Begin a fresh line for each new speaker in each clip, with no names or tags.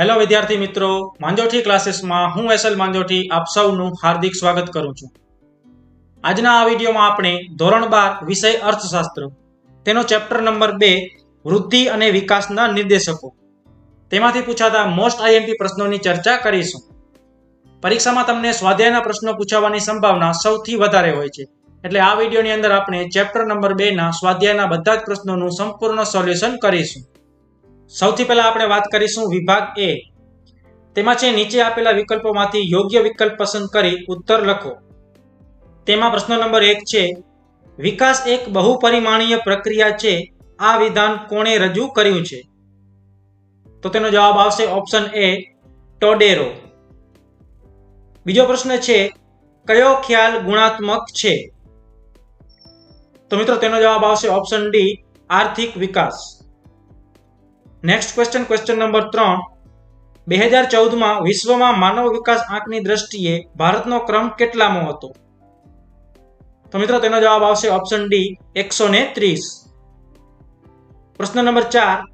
Hello વિદ્યાર્થી મિત્રો. માંજોઠી ક્લાસીસમાં હું એસએલ માંજોઠી આપ સૌનું હાર્દિક સ્વાગત કરું છું. આજના આ વિડીયોમાં આપણે ધોરણ બાર વિષય અર્થશાસ્ત્ર, તેનો ચેપ્ટર નંબર બે, વૃદ્ધિ અને વિકાસના નિર્દેશકો. તેમાંથી પૂછાતા મોસ્ટ આઈએમપી પ્રશ્નોની ચર્ચા કરીશું. પરીક્ષામાં તમને સ્વાધ્યાયના પ્રશ્નો પૂછાવાની સંભાવના સૌથી વધારે હોય છે. એટલે આ વિડીયોની અંદર આપણે ચેપ્ટર નંબર બેના સ્વાધ્યાયના બધા જ પ્રશ્નોનું સંપૂર્ણ સોલ્યુશન કરીશું. સૌથી પહેલા આપણે વાત કરીશું વિભાગ એ. તેમાં છે, નીચે આપેલા વિકલ્પોમાંથી યોગ્ય વિકલ્પ પસંદ કરી ઉત્તર લખો. તેમાં પ્રશ્ન નંબર એક છે, વિકાસ એક બહુપરિમાણીય પ્રક્રિયા છે, આ વિધાન કોણે રજૂ કર્યું છે? તો તેનો જવાબ આવશે ઓપ્શન એ, ટોડેરો. બીજો પ્રશ્ન છે, કયો ખ્યાલ ગુણાત્મક છે? તો મિત્રો, તેનો જવાબ આવશે ઓપ્શન ડી, આર્થિક વિકાસ. નેક્સ્ટ ક્વેશ્ચન ક્વેશ્ચન નંબર ત્રણ. બે હજાર ચૌદમાં વિશ્વમાં માનવ વિકાસ આંકની દ્રષ્ટિએ ભારતનો ક્રમ કેટલામો હતો? તો મિત્રો, તેનો જવાબ આવશે ઓપ્શન ડી એકસો ને ત્રીસ. પ્રશ્ન નંબર ચાર.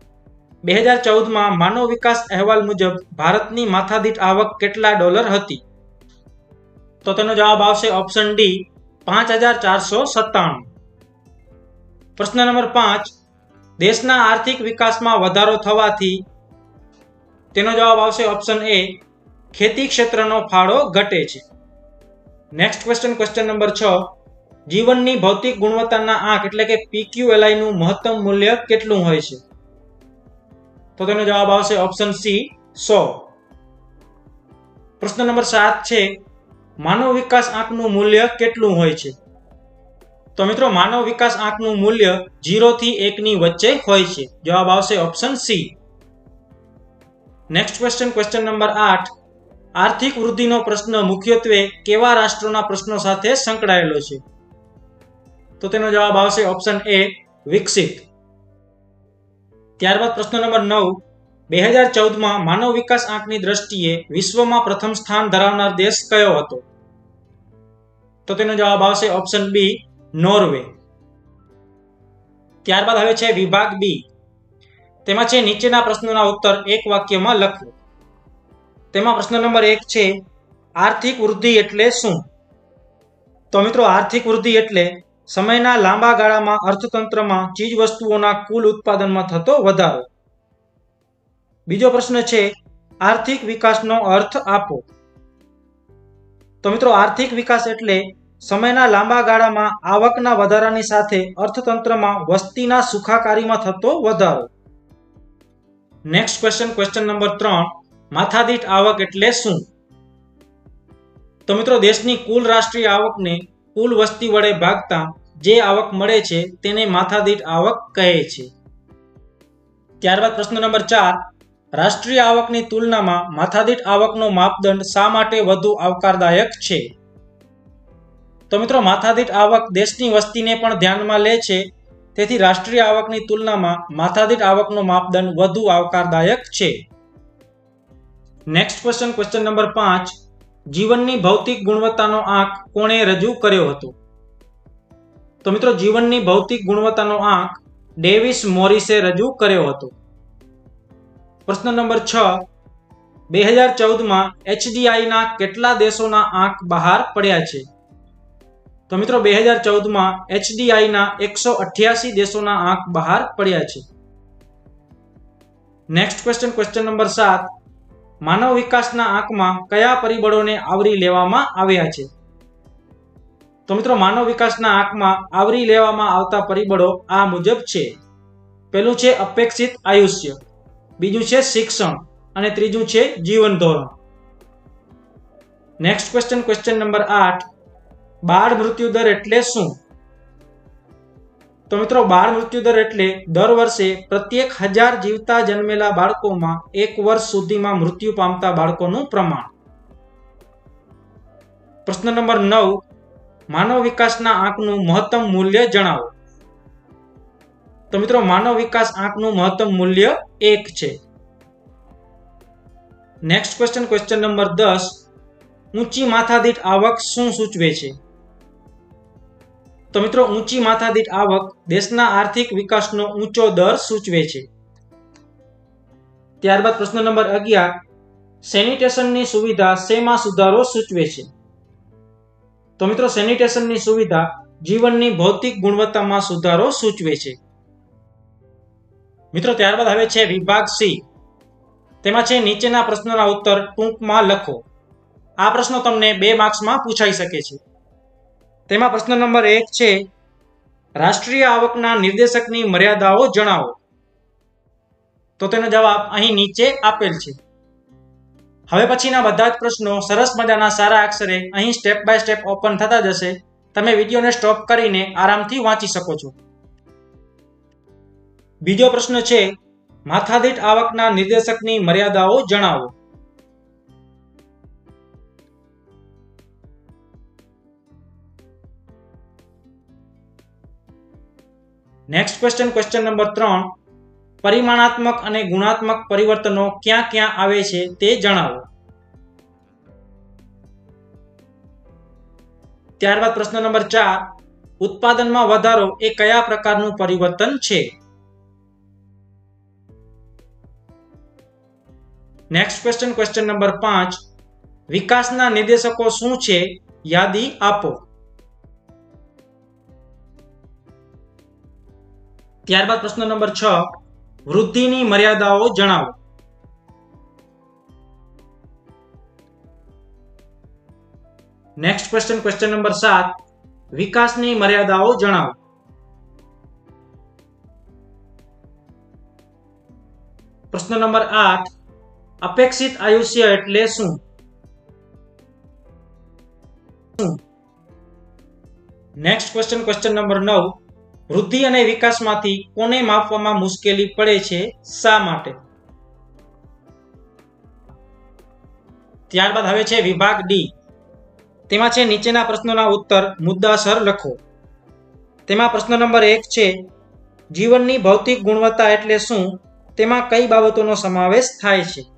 બે હજાર ચૌદમાં માનવ વિકાસ અહેવાલ મુજબ ભારતની માથાદીઠ આવક કેટલા ડોલર હતી? તો તેનો જવાબ આવશે ઓપ્શન ડી પાંચ હજાર ચારસો સત્તાણું. પ્રશ્ન નંબર પાંચ. દેશના આર્થિક વિકાસમાં વધારો થવાથી તેનો જવાબ આવશે ઓપ્શન એ ખેતી ક્ષેત્રનો ફાળો ઘટે છે. નેક્સ્ટ ક્વેશ્ચન ક્વેશ્ચન નંબર છ. જીવનની ભૌતિક ગુણવત્તાના આંક એટલે કે પીક્યુએલઆઈનું મહત્તમ મૂલ્ય કેટલું હોય છે? તો તેનો જવાબ આવશે ઓપ્શન સી સો. પ્રશ્ન નંબર સાત છે, માનવ વિકાસ આંકનું મૂલ્ય કેટલું હોય છે? તો મિત્રો માનવ વિકાસ આંકનું મૂલ્ય જીરોથી એકની વચ્ચે હોય છે. જવાબ આવશે option C next question question number આઠ. આર્થિક વૃદ્ધિનો પ્રશ્ન મુખ્યત્વે કેવા રાષ્ટ્રોના પ્રશ્નો સાથે સંકળાયેલો છે? તો તેનો જવાબ આવશે ઓપ્શન એ વિકસિત. ત્યારબાદ પ્રશ્ન નંબર નવ. બે હજાર ચૌદમાં માનવ વિકાસ આંકની દ્રષ્ટિએ વિશ્વમાં પ્રથમ સ્થાન ધરાવનાર દેશ કયો હતો? તો તેનો જવાબ આવશે ઓપ્શન બી નોર્વે. ત્યારબાદ હવે છે વિભાગ બી. તેમાં છે નીચેના પ્રશ્નોના ઉત્તર એક વાક્યમાં લખો. તેમાં પ્રશ્ન નંબર એક છે, આર્થિક વૃદ્ધિ એટલે શું? તો મિત્રો, આર્થિક વૃદ્ધિ એટલે સમયના લાંબા ગાળામાં અર્થતંત્રમાં ચીજ વસ્તુઓના કુલ ઉત્પાદનમાં થતો વધારો. બીજો પ્રશ્ન છે, આર્થિક વિકાસનો અર્થ આપો. તો મિત્રો, આર્થિક વિકાસ એટલે સમયના લાંબા ગાળામાં આવકના વધારાની સાથે અર્થતંત્રમાં વસ્તીના સુખાકારીમાં થતો વધારો. નેક્સ્ટ ક્વેશ્ચન ક્વેશ્ચન નંબર ત્રણ. માથાદીઠ આવક એટલે શું? તો મિત્રો, દેશની કુલ રાષ્ટ્રીય આવકને કુલ વસ્તી વડે ભાગતા જે આવક મળે છે તેને માથાદીઠ આવક કહે છે. ત્યારબાદ પ્રશ્ન નંબર ચાર. રાષ્ટ્રીય આવકની તુલનામાં માથાદીઠ આવકનો માપદંડ શા માટે વધુ આવકારદાયક છે? તો મિત્રો માથાદીઠ આવક દેશની વસ્તીને પણ ધ્યાનમાં લે છે. તેથી રાષ્ટ્રીય આવકની તુલનામાં માથાદીઠ આવકનો માપદંડ વધુ આવકારદાયક છે. નેક્સ્ટ ક્વેશ્ચન ક્વેશ્ચન નંબર પાંચ. જીવનની ભૌતિક ગુણવત્તાનો આંક કોણે રજૂ કર્યો હતો? તો મિત્રો જીવનની ભૌતિક ગુણવત્તાનો આંક ડેવિસ મોરિસે રજૂ કર્યો હતો. પ્રશ્ન નંબર છ. બે હજાર ચૌદમાં એચડીઆઈના કેટલા દેશોના આંક બહાર પડ્યા છે? તો મિત્રો બે હજાર ચૌદમાં એચડીઆઈના એકસો અઠ્યાસી દેશોના આંક બહાર પડ્યા છે. નેક્સ્ટ ક્વેશ્ચન ક્વેશ્ચન નંબર સાત. માનવ વિકાસના આંકમાં કયા પરિબળોને આવરી લેવામાં આવ્યા છે? તો મિત્રો માનવ વિકાસના આંકમાં આવરી લેવામાં આવતા પરિબળો આ મુજબ છે. પેલું છે અપેક્ષિત આયુષ્ય. બીજું છે શિક્ષણ. અને ત્રીજું છે જીવન ધોરણ. નેક્સ્ટ ક્વેશ્ચન ક્વેશ્ચન નંબર આઠ. બાળ મૃત્યુ દર એટલે શું? તો મિત્રો, બાળ મૃત્યુ દર એટલે દર વર્ષે પ્રત્યેક હજાર જીવતા જન્મેલા બાળકોમાં એક વર્ષ સુધીમાં મૃત્યુ પામતા બાળકોનું પ્રમાણ. પ્રશ્ન નંબર નવ, માનવ વિકાસના આંકનું મહત્તમ મૂલ્ય જણાવો. તો મિત્રો, માનવ વિકાસ આંકનું મહત્તમ મૂલ્ય એક છે. નેક્સ્ટ ક્વેશ્ચન ક્વેશ્ચન નંબર દસ. ઊંચી માથાદીઠ આવક શું સૂચવે છે? તો મિત્રો, ઊંચી માથાદીઠ આવક દેશના આર્થિક વિકાસનો ઊંચો દર સૂચવે છે. ત્યારબાદ પ્રશ્ન નંબર અગિયાર, સેનિટેશનની સુવિધા શેમાં સુધારો સૂચવે છે? તો મિત્રો, સેનિટેશનની સુવિધા જીવનની ભૌતિક ગુણવત્તામાં સુધારો સૂચવે છે. મિત્રો, ત્યારબાદ હવે છે વિભાગ સી. તેમાં છે નીચેના પ્રશ્નોના ઉત્તર ટૂંકમાં લખો. આ પ્રશ્નો તમને બે માર્ક્સમાં પૂછાઈ શકે છે. તેમાં પ્રશ્ન નંબર એક છે, રાષ્ટ્રીય આવકના નિર્દેશકની મર્યાદાઓ જણાવો. તો તેનો જવાબ અહીં નીચે આપેલ છે. હવે પછીના બધા જ પ્રશ્નો સરસ મજાના સારા અક્ષરે અહીં સ્ટેપ બાય સ્ટેપ ઓપન થતા જશે. તમે વિડીયોને સ્ટોપ કરીને આરામથી વાંચી શકો છો. બીજો પ્રશ્ન છે, માથાદીઠ આવકના નિર્દેશકની મર્યાદાઓ જણાવો. નેક્સ્ટ ક્વેશ્ચન ક્વેશ્ચન નંબર ત્રણ. પરિમાણાત્મક અને ગુણાત્મક પરિવર્તનો ક્યાં ક્યાં આવે છે તે જણાવો. ત્યારબાદ પ્રશ્ન નંબર ચાર. ઉત્પાદનમાં વધારો એ કયા પ્રકારનું પરિવર્તન છે? નેક્સ્ટ ક્વેશ્ચન ક્વેશ્ચન નંબર પાંચ. વિકાસના નિર્દેશકો શું છે? યાદી આપો. ત્યારબાદ પ્રશ્ન નંબર છ, વૃદ્ધિની મર્યાદાઓ જણાવો. નેક્સ્ટ ક્વેશ્ચન ક્વેશ્ચન નંબર સાત, વિકાસની મર્યાદાઓ જણાવો. પ્રશ્ન નંબર આઠ, અપેક્ષિત આયુષ્ય એટલે શું? નેક્સ્ટ ક્વેશ્ચન ક્વેશ્ચન નંબર નવ વૃદ્ધિ અને વિકાસમાંથી કોને માપવામાં મુશ્કેલી પડે છે, શા માટે? ત્યારબાદ હવે છે વિભાગ ડી. તેમાં છે નીચેના પ્રશ્નોના ઉત્તર મુદ્દાસર લખો. તેમાં પ્રશ્ન નંબર એક છે, જીવનની ભૌતિક ગુણવત્તા એટલે શું? તેમાં કઈ બાબતોનો સમાવેશ થાય છે?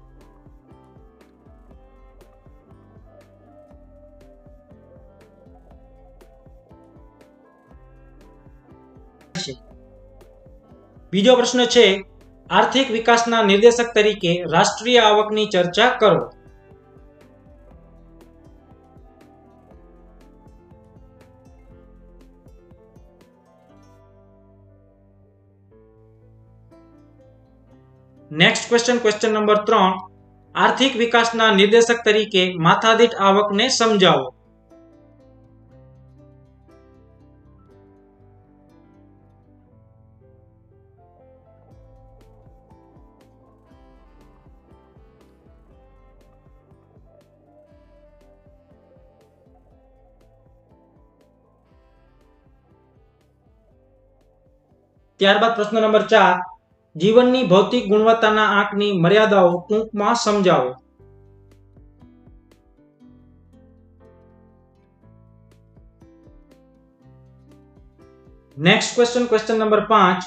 બીજો પ્રશ્ન છે, આર્થિક વિકાસના નિર્દેશક તરીકે રાષ્ટ્રીય આવકની ચર્ચા કરો. નેક્સ્ટ ક્વેશ્ચન ક્વેશ્ચન નંબર ત્રણ. આર્થિક વિકાસના નિર્દેશક તરીકે માથાદીઠ આવકને સમજાવો. ત્યારબાદ પ્રશ્ન નંબર ચાર, જીવનની ભૌતિક ગુણવત્તાના આંકની મર્યાદાઓ ટૂંકમાં સમજાવો. નેક્સ્ટ ક્વેશ્ચન ક્વેશ્ચન નંબર પાંચ.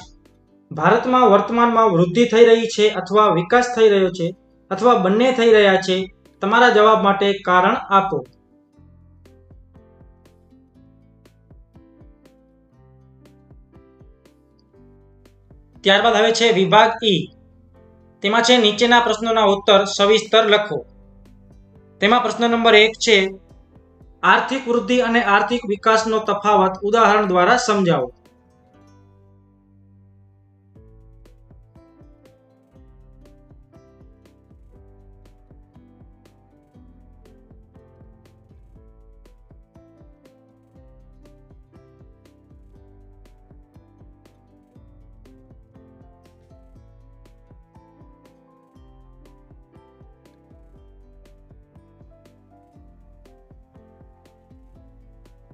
ભારતમાં વર્તમાનમાં વૃદ્ધિ થઈ રહી છે અથવા વિકાસ થઈ રહ્યો છે અથવા બંને થઈ રહ્યા છે? તમારા જવાબ માટે કારણ આપો. ત્યારબાદ હવે છે વિભાગ ઈ તેમાં છે નીચેના પ્રશ્નોના ઉત્તર સવિસ્તર લખો. તેમાં પ્રશ્ન નંબર એક છે, આર્થિક વૃદ્ધિ અને આર્થિક વિકાસનો તફાવત ઉદાહરણ દ્વારા સમજાવો.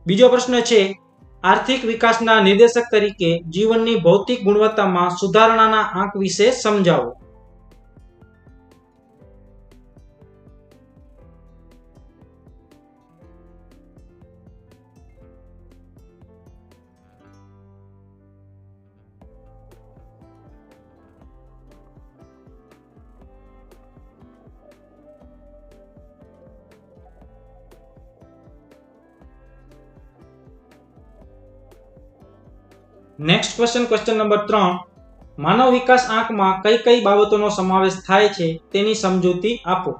બીજો પ્રશ્ન છે આર્થિક વિકાસના નિર્દેશક તરીકે જીવનની ભૌતિક ગુણવત્તામાં સુધારણાના આંક વિશે સમજાવો. નેક્સ્ટ ક્વેશ્ચન ક્વેશ્ચન નંબર ત્રણ. માનવ વિકાસ આંકમાં કઈ કઈ બાબતોનો સમાવેશ થાય છે તેની સમજૂતી આપો.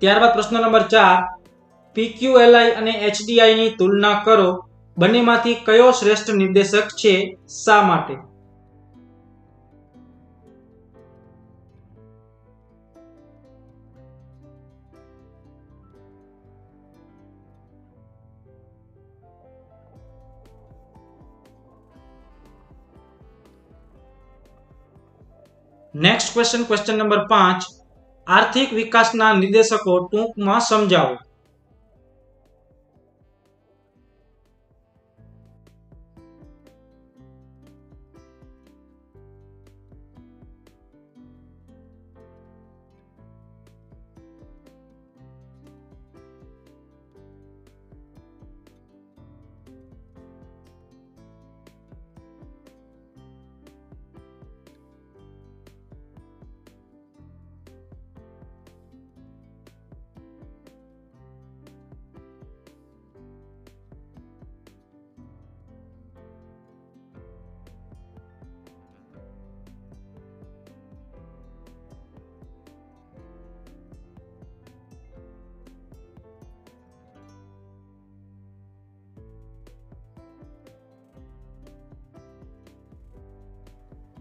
ત્યારબાદ પ્રશ્ન નંબર ચાર. પીક્યુએલઆઈ અને એચડીઆઈની તુલના કરો. બંનેમાંથી કયો શ્રેષ્ઠ નિર્દેશક છે? શા માટે? નેક્સ્ટ ક્વેશ્ચન ક્વેશ્ચન નંબર પાંચ. આર્થિક વિકાસના નિર્દેશકો ટૂંકમાં સમજાવો.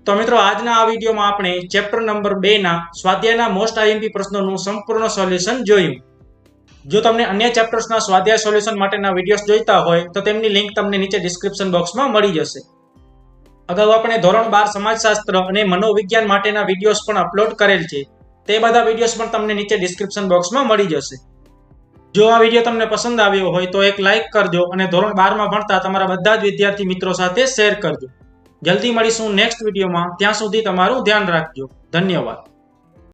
તો મિત્રો, આજના આ વિડીયોમાં આપણે ચેપ્ટર નંબર બે ના સ્વાધ્યાયના મોસ્ટ આઈએમપી પ્રશ્નોનું સંપૂર્ણ સોલ્યુશન જોયું. જો તમને અન્ય ચેપ્ટર્સના સ્વાધ્યાય સોલ્યુશન માટેના વિડીયોઝ જોઈતા હોય, તો તેમની લિંક તમને નીચે ડિસ્ક્રિપ્શન બોક્સમાં મળી જશે. અગાઉ આપણે ધોરણ બાર સમાજશાસ્ત્ર અને મનોવિજ્ઞાન માટેના વિડીયોઝ પણ અપલોડ કરેલ છે. તે બધા વિડીયોઝ પણ તમને નીચે ડિસ્ક્રિપ્શન બોક્સમાં મળી જશે. જો આ વીડિયો તમને પસંદ આવ્યો હોય, તો એક લાઇક કરજો અને ધોરણ બારમાં ભણતા તમારા બધા જ વિદ્યાર્થી મિત્રો સાથે શેર કરજો. જલ્દી મળીશું નેક્સ્ટ વિડીયોમાં ત્યાં સુધી તમારું ધ્યાન રાખજો. ધન્યવાદ.